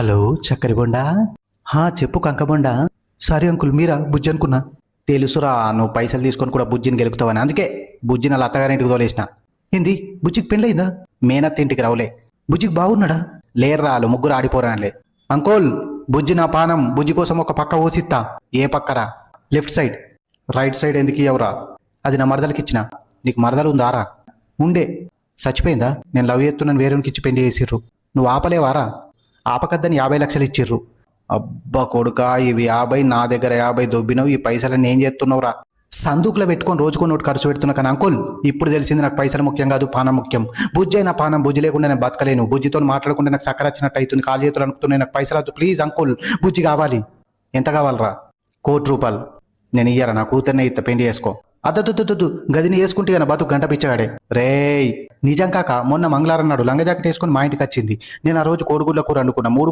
Hello చక్కరి Bonda? హా చెప్పు కంకబొండా. Sorry uncle మీరా బుజ్జి అనుకున్నా. తెలుసురా నువ్వు పైసలు తీసుకొని కూడా బుజ్జిని గెలుపుతావని అందుకే బుజ్జిని అలా అత్తగారింటికి తోలేసిన. ఏంది బుజ్జికి పెళ్ళయిందా మేనత్త ఇంటికి రావులే. బుజ్జికి బాగున్నాడా లేర్రా వాళ్ళు ముగ్గురు ఆడిపోరానులే. అంకోల్ బుజ్జి నా పానం. బుజ్జి కోసం ఒక పక్క ఓసిత్తా ఏ పక్కరా? Left side. రైట్ సైడ్ ఎందుకు ఇవ్వరా అది నా మరదలకి ఇచ్చిన. నీకు మరదలు ఉందారా ఉండే. చచ్చిపోయిందా? నేను లవ్ చేస్తున్నాను వేరేకి ఇచ్చి పెళ్ళి చేసిర్రు. నువ్వు ఆపలేవారా? ఆపకద్దని యాభై లక్షలు ఇచ్చిర్రు. అబ్బా కొడుక ఇవి యాభై నా దగ్గర యాభై దొబ్బినవు ఈ పైసలన్నీ ఏం చేస్తున్నావురా? సందుకులో పెట్టుకొని రోజుకో నోటు ఖర్చు పెడుతున్నా కానీ అంకుల్ ఇప్పుడు తెలిసింది నాకు పైసలు ముఖ్యం కాదు పానం ముఖ్యం. బుజ్జి అయినా పానం బుజ్జి లేకుండా నేను బతకలేను. బుజ్జితో మాట్లాడకుండా నాకు చక్కర వచ్చినట్టు అవుతుంది కాలు చేతులు అనుకుతున్నాయి నాకు పైసలు వద్దు. ప్లీజ్ అంకుల్ బుజ్జి కావాలి. ఎంత కావాలరా? కోటి రూపాయలు. నేను ఇయ్యారా? నా కూతుర్నే ఇత్త పెండి చేసుకో అద్దొద్దు గదిని వేసుకుంటే నా బతుకు గంట పిచ్చాడే రేయ్ నిజం కాక మొన్న మంగళవారం నాడు లంగ జాకెట్ వేసుకుని మా ఇంటికి వచ్చింది. నేను ఆ రోజు కోడిగుడ్ల కూర అనుకున్నా మూడు